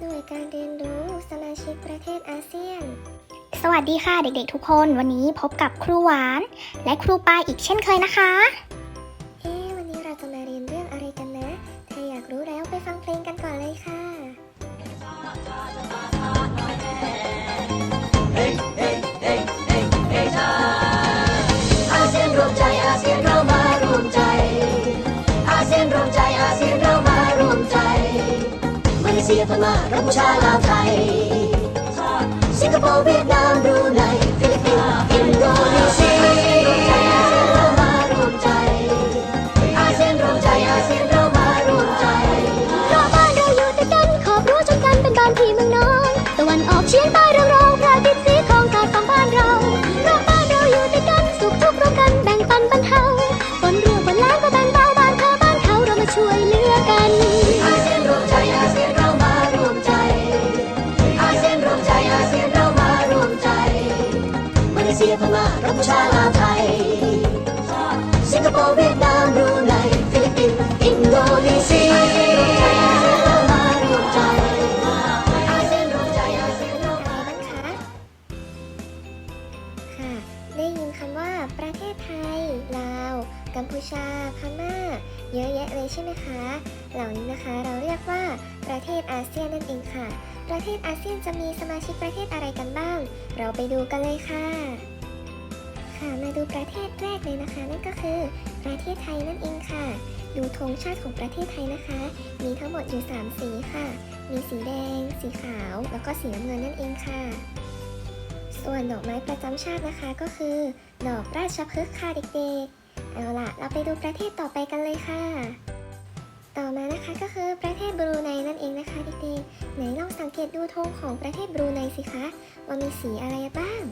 หน่วยการเรียนรู้สมาชิกประเทศอาเซียน สวัสดีค่ะเด็กๆทุกคน วันนี้พบกับครูหวาน และครูปายอีกเช่นเคยนะคะ ซียพม่ากัมพูชาลาวไทย สิงคโปร์เวียดนามบรูไนฟิลิปปินส์อินโดนีเซียเรามารวมใจอาเซียนรวมใจอาเซียนเรามารวมใจเพราะบ้านเราอยู่ติดกันขอบรั้วชนกันเป็นบ้านพี่เมืองน้อนตะวันออกเฉียงใต้เรืองรองพระอาทิตย์สีทองสาดส่องบ้านเราเพราะบ้านเราอยู่ติดกันสุขทุกข์ร่วมกันแบ่งปันบรรเทาฝนเรือฝนล้งก็แบ่งเบาบ้านเธอบ้านเขาเรามาช่วยเหลือกัน ซียพม่ากัมพูชาลาวไทย สิงคโปร์เวียดนามบรูไนฟิลิปปินส์อินโดนีเซียอาเซียนรวมใจอาเซียนรวมใจอาเซียนเราอะไรบ้างคะค่ะได้ยินคำว่าประเทศไทย ลาว กัมพูชา พม่า เยอะแยะเลยใช่ไหมคะ เหล่านี้นะคะเราเรียกว่าประเทศอาเซียนนั่นเองค่ะ ประเทศอาเซียนจะมีสมาชิกประเทศอะไรกันบ้าง เราไปดูกันเลยค่ะ ค่ะมาดูประเทศแรกเลยนะคะ นั่นก็คือ ประเทศไทยนั่นเองค่ะ ดูธงชาติของประเทศไทยนะคะ มีทั้งหมดอยู่ 3 สีค่ะ มีสีแดง สีขาว แล้วก็สีน้ำเงินนั่นเองค่ะส่วนดอกไม้ประจำชาตินะคะก็คือ ดอกราชพฤกษ์ค่ะเด็กๆ เอาล่ะ เราไปดูประเทศต่อไปกันเลยค่ะ ต่อมานะคะก็คือประเทศบรูไนนั่นเองนะคะเด็กๆ ไหนลองสังเกตดูธงของประเทศบรูไนสิคะ ว่ามีสีอะไรบ้าง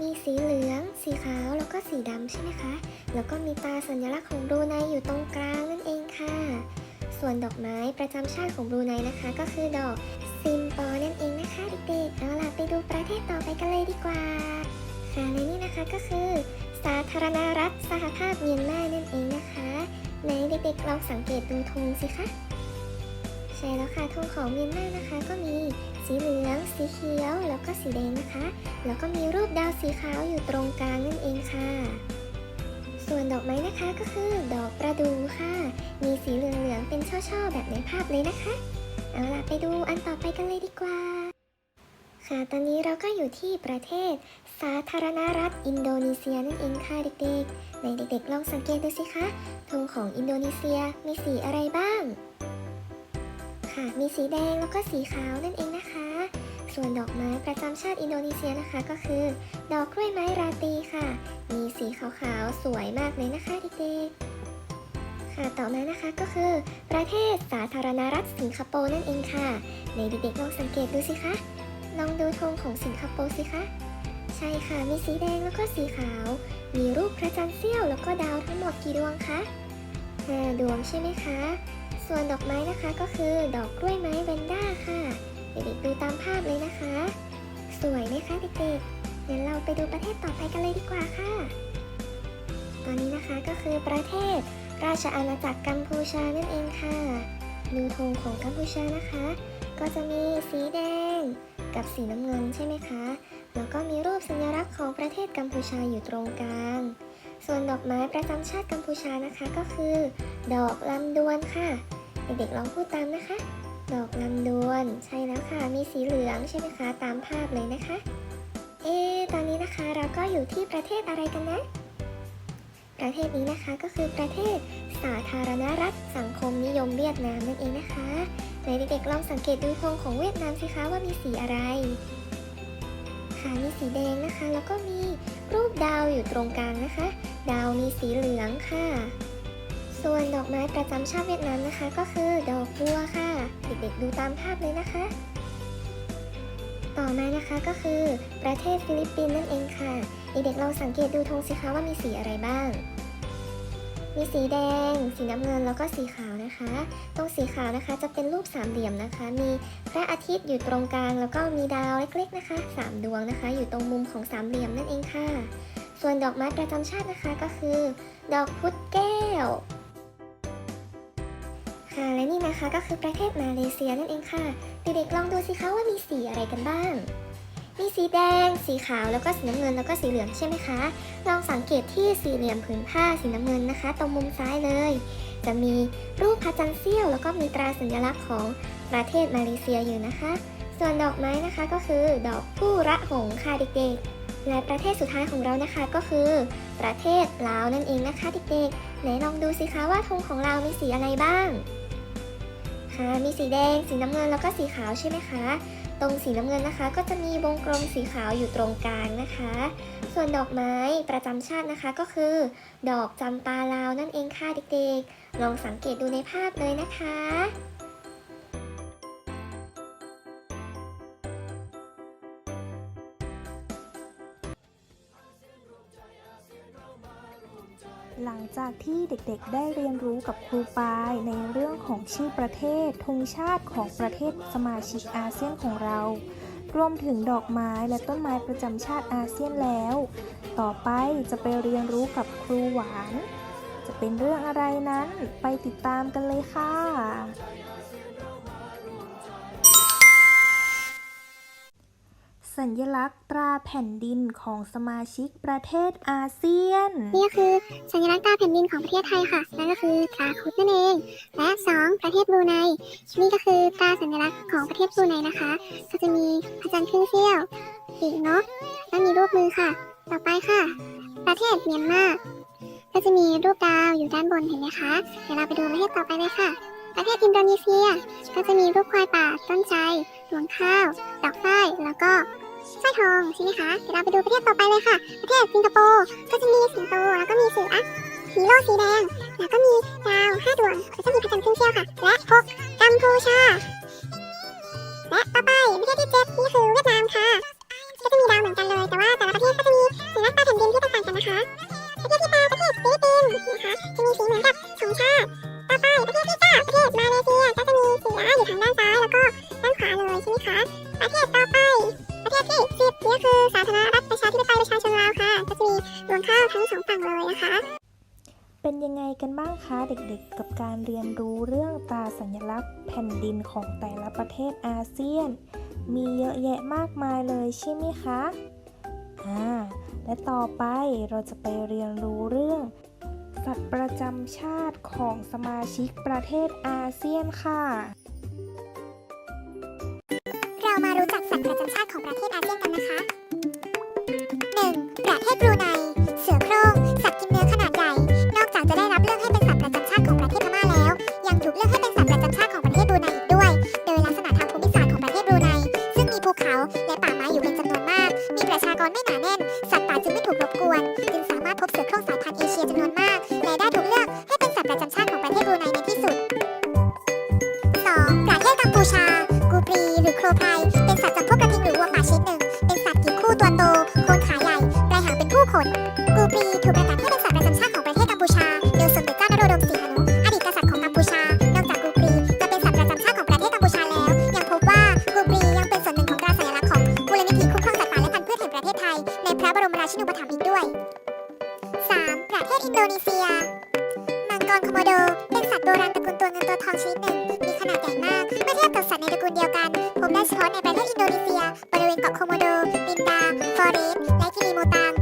มีสีเหลือง สีขาว แล้วก็สีดำใช่ไหมคะ แล้วก็มีตาสัญลักษณ์ของบรูไนอยู่ตรงกลางนั่นเองค่ะ ส่วนดอกไม้ประจำชาติของบรูไนนะคะ ก็คือดอกซิมปอนั่นเองนะคะเด็กๆ เอาล่ะไปดูประเทศต่อไปกันเลยดีกว่าค่ะและนี่นะคะก็คือ สาธารณรัฐสหภาพเมียนมานั่นเองนะคะไหนเด็กๆลองสังเกตดูธงสิคะใช่แล้วค่ะธงของเมียนมานะคะ ก็มีสีเหลือง สีเขียว แล้วก็สีแดงนะคะ แล้วก็มีรูปดาวสีขาวอยู่ตรงกลางนั่นเองค่ะ ส่วนดอกไม้นะคะก็คือดอกประดู่ค่ะ มีสีเหลืองๆเป็นช่อๆแบบในภาพเลยนะคะ เอาล่ะไปดูอันต่อไปกันเลยดีกว่า ค่ะ ตอนนี้เราก็อยู่ที่ประเทศ สาธารณรัฐอินโดนีเซียนั่นเองค่ะเด็กๆ ในเด็กๆ ลองสังเกตดูสิคะ ธงของอินโดนีเซียมีสีอะไรบ้าง ค่ะ มีสีแดงแล้วก็สีขาวนั่นเองนะคะ ส่วนดอกไม้ประจำชาติอินโดนีเซียนะคะก็คือ ดอกกล้วยไม้ราตรีค่ะ มีสีขาวๆ สวยมากเลยนะคะเด็กๆ ค่ะ ต่อมานะคะก็คือ ประเทศสาธารณรัฐสิงคโปร์นั่นเองค่ะ ในเด็กๆ ลองสังเกตดูสิคะ ลองดูธงของสิงคโปร์สิคะ ใช่ค่ะ มีสีแดงแล้วก็สีขาว มีรูปพระจันทร์เสี้ยวแล้วก็ดาวทั้งหมดกี่ดวงคะห้าดวงใช่ไหมคะ ส่วนดอกไม้นะคะก็คือดอกกล้วยไม้เวนด้าค่ะ เด็กๆดูตามภาพเลยนะคะ สวยไหมคะเด็กๆงั้นเราไปดูประเทศต่อไปกันเลยดีกว่าค่ะ ตอนนี้นะคะก็คือประเทศ ราชอาณาจักรกัมพูชานั่นเองค่ะดูธงของกัมพูชานะคะ ก็จะมีสีแดง กับสีน้ำเงินใช่ไหมคะ แล้วก็มีรูปสัญลักษณ์ของประเทศกัมพูชาอยู่ตรงกลาง ส่วนดอกไม้ประจำชาติกัมพูชานะคะก็คือ ดอกลำดวนค่ะ เด็กๆลองพูดตามนะคะ ดอกลำดวนใช่แล้วค่ะ มีสีเหลืองใช่ไหมคะ ตามภาพเลยนะคะ เอ๊ตอนนี้นะคะเราก็อยู่ที่ประเทศอะไรกันนะ ประเทศนี้นะคะก็คือประเทศสาธารณรัฐสังคมนิยมเวียดนามนั่นเองนะคะ ไหนเด็กๆลองสังเกตดูธงของเวียดนามสิคะว่ามีสีอะไร ค่ะมีสีแดงนะคะ แล้วก็มีรูปดาวอยู่ตรงกลางนะคะ ดาวมีสีเหลืองค่ะ ส่วนดอกไม้ประจำชาติเวียดนามนะคะ ก็คือดอกบัวค่ะ เด็กๆดูตามภาพเลยนะคะ ต่อมานะคะก็คือ ประเทศฟิลิปปินส์นั่นเองค่ะ เด็กๆลองสังเกตดูธงสิคะว่ามีสีอะไรบ้าง มีสีแดง สีน้ำเงินแล้วก็สีขาวนะคะ ตรงสีขาวนะคะจะเป็นรูปสามเหลี่ยมนะคะ มีพระอาทิตย์อยู่ตรงกลาง แล้วก็มีดาวเล็กๆนะคะสามดวงนะคะ อยู่ตรงมุมของสามเหลี่ยมนั่นเองค่ะ ส่วนดอกไม้ประจำชาตินะคะก็คือ ดอกพุธแก้วค่ะและนี่นะคะก็คือประเทศมาเลเซียนั่นเองค่ะ เด็กๆลองดูสิคะว่ามีสีอะไรกันบ้าง มีสีแดง สีขาวแล้วก็สีน้ำเงินแล้วก็สีเหลืองใช่ไหมคะ ลองสังเกตที่สี่เหลี่ยมผืนผ้าสีน้ำเงินนะคะ ตรงมุมซ้ายเลย จะมีรูปพระจันทร์เสี้ยว แล้วก็มีตราสัญลักษณ์ของประเทศมาเลเซียอยู่นะคะ ส่วนดอกไม้นะคะก็คือดอกผู้ระหงค่ะเด็กๆ และประเทศสุดท้ายของเรานะคะก็คือ ประเทศลาวนั่นเองนะคะเด็กๆ ไหนลองดูสิคะว่าธงของเรามีสีอะไรบ้างค่ะมีสีแดง สีน้ำเงินแล้วก็สีขาวใช่ไหมคะ ตรงสีน้ำเงินนะคะ ก็จะมีวงกลมสีขาวอยู่ตรงกลางนะคะ ส่วนดอกไม้ประจำชาตินะคะก็คือ ดอกจำปาลาวนั่นเองค่ะเด็กๆ ลองสังเกตดูในภาพเลยนะคะ หลังจากที่เด็กๆได้เรียนรู้กับครูปายในเรื่องของชื่อประเทศธงชาติของประเทศสมาชิกอาเซียนของเรา รวมถึงดอกไม้และต้นไม้ประจำชาติอาเซียนแล้ว ต่อไปจะไปเรียนรู้กับครูหวาน จะเป็นเรื่องอะไรนั้นไปติดตามกันเลยค่ะ สัญลักษณ์ตราแผ่นดินของสมาชิกประเทศอาเซียน นี่ก็คือสัญลักษณ์ตราแผ่นดินของประเทศไทยค่ะนั่นก็คือตราครุฑนั่นเอง และ 2 ประเทศบรูไนนี่ก็คือตราสัญลักษณ์ของประเทศบรูไนนะคะก็จะมีพระจันทร์ครึ่งเสี้ยวปีกนกและมีรูปมือค่ะ ต่อไปค่ะ ประเทศเมียนมาก็จะมีรูปดาวอยู่ด้านบนเห็นไหมคะ เดี๋ยวเราไปดูประเทศต่อไปเลยค่ะ ประเทศอินโดนีเซีย ก็จะมีรูปควายป่าต้นใจรวงข้าว ดอกฝ้าย แล้วก็ สร้อยทองใช่ไหมคะเดี๋ยวเราไปดูประเทศต่อไปเลยค่ะ ประเทศสิงคโปร์ก็จะมีสิงโตแล้วก็มีเสือฮีโร่สีแดง แล้วก็มีดาวห้าดวงแล้วก็มีพระจันทร์ครึ่งเสี้ยวค่ะ และหกกัมพูชา และต่อไปประเทศที่เจ็ดนี่คือเวียดนามค่ะ ก็จะมีดาวเหมือนกันเลย แต่ว่าแต่ละประเทศก็จะมีสัญลักษณ์ตาแผ่นดินที่แตกต่างกันนะคะ ประเทศที่แปดประเทศฟิลิปปินส์นะคะจะมีสีเหมือนกับสองชาติต่อไปประเทศที่เก้าประเทศมาเลเซียก็จะมีสืออยู่ทางด้านซ้ายแล้วก็ด้านขวาเลยใช่ไหมคะ ประเทศต่อไป คือสาธารณรัฐประชาธิปไตยประชาชนลาวค่ะ ก็จะมีรวงข้าวทั้งสองฝั่งเลยนะคะ เป็นยังไงกันบ้างคะเด็กๆ กับการเรียนรู้เรื่องตราสัญลักษณ์แผ่นดินของแต่ละประเทศอาเซียน มีเยอะแยะมากมายเลยใช่ไหมคะอ่าและต่อไปเราจะไปเรียนรู้เรื่อง สัตว์ประจำชาติของสมาชิกประเทศอาเซียนค่ะารู้จักสัตว์ประจำชาติของประเทศอาเซียนกันนะคะ 1. ประเทศบรูไน เสือโคร่งสัตว์กินเนื้อขนาดใหญ่ นอกจากจะได้รับเลือกให้เป็นสัตว์ประจำชาติของประเทศพม่าแล้ว ยังถูกเลือกให้เป็นสัตว์ประจำชาติของประเทศบรูไนอีกด้วย โดยลักษณะทางภูมิศาสตร์ของประเทศบรูไน ซึ่งมีภูเขาและป่าไม้อยู่เป็นจำนวนมาก มีประชากรไม่หนาแน่น สัตว์ป่าจึงไม่ถูกรบกวน จึงสามารถพบเสือโคร่งสายพันธุ์เอเชียจำนวนมาก และได้ถูกเลือกให้เป็นสัตว์ประจำชาติ นีเซีย มังกรโคโมโด เป็นสัตว์โบราณตระกูลตัวเงินตัวทองชนิดหนึ่ง มีขนาดใหญ่มาก เมื่อเทียบกับสัตว์ในตระกูลเดียวกัน พบได้เฉพาะในประเทศอินโดนีเซีย บริเวณเกาะโคโมโด บินดา ฟอเรสและกิริโมตัง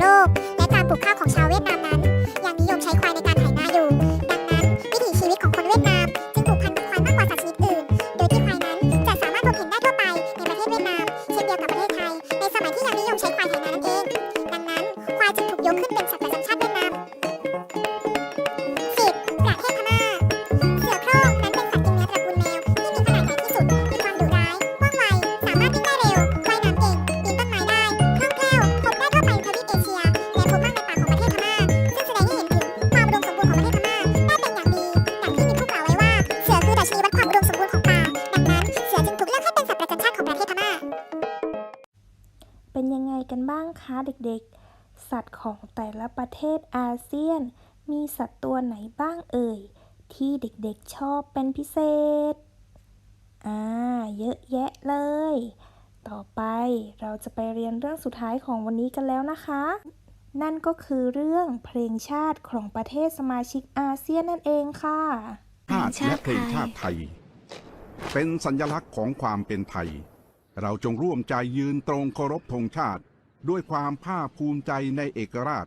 โลก และการปลูกข้าวของชาวเวียดนาม ประเทศอาเซียน มีสัตว์ตัวไหนบ้างเอ่ย ที่เด็กๆชอบเป็นพิเศษ อ่า เยอะแยะเลย ต่อไปเราจะไปเรียนเรื่องสุดท้ายของวันนี้กันแล้วนะคะ นั่นก็คือเรื่องเพลงชาติของประเทศสมาชิกอาเซียนนั่นเองค่ะชาติและเพลงชาติไทย เป็นสัญลักษณ์ของความเป็นไทย เราจงร่วมใจยืนตรงเคารพธงชาติ ด้วยความภาคภูมิใจในเอกราช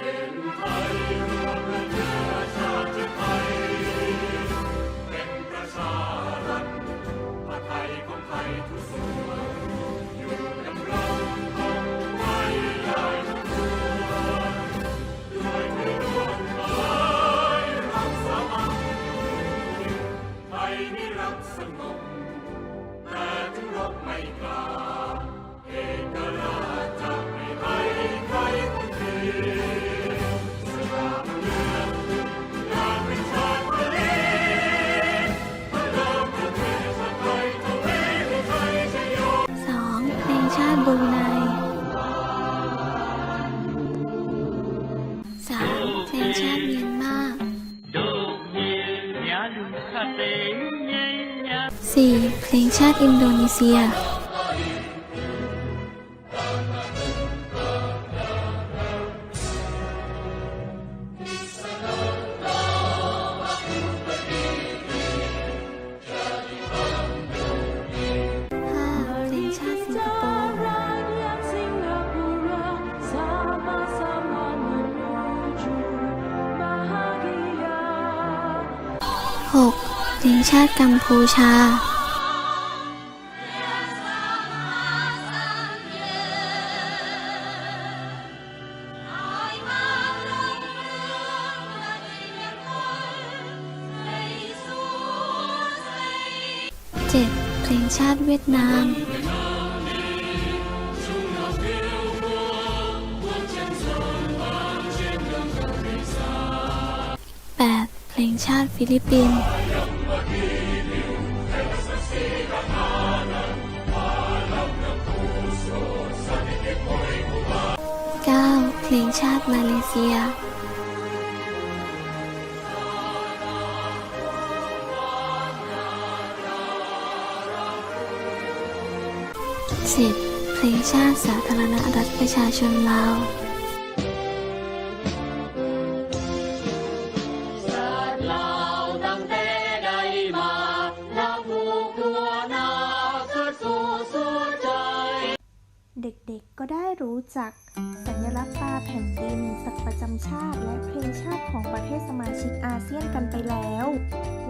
าติอินโดนีเซีย 5. เพลงชาติสิงคโปร์ 6. เพลงชาติกัมพูชา 7. เพลงชาติเวียดนาม 8. เพลงชาติฟิลิปปินส์ 9. เพลงชาติมาเลเซีย 10. เพลงชาติสาธารณรัฐประชาชนลาวเด็กๆ ก็ได้รู้จัก สัญลักษณ์ตราแผ่นดินสัตว์ประจำชาติ และเพลงชาติของประเทศสมาชิกอาเซียนกันไปแล้ว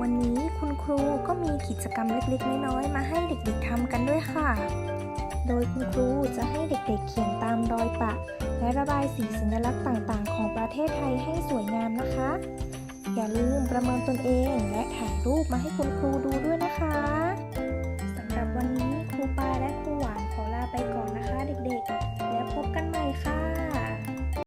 วันนี้คุณครูก็มีกิจกรรมเล็กๆ น้อยๆ มาให้เด็กๆทำกันด้วยค่ะ โดยคุณครูจะให้เด็กๆเขียนตามรอยปะ และระบายสีสัญลักษณ์ต่างๆ ของประเทศไทยให้สวยงามนะคะ อย่าลืมประเมินตนเองและถ่ายรูปมาให้คุณครูดูด้วยนะคะสำหรับวันนี้ครูปายและครูหวานขอลาไปก่อน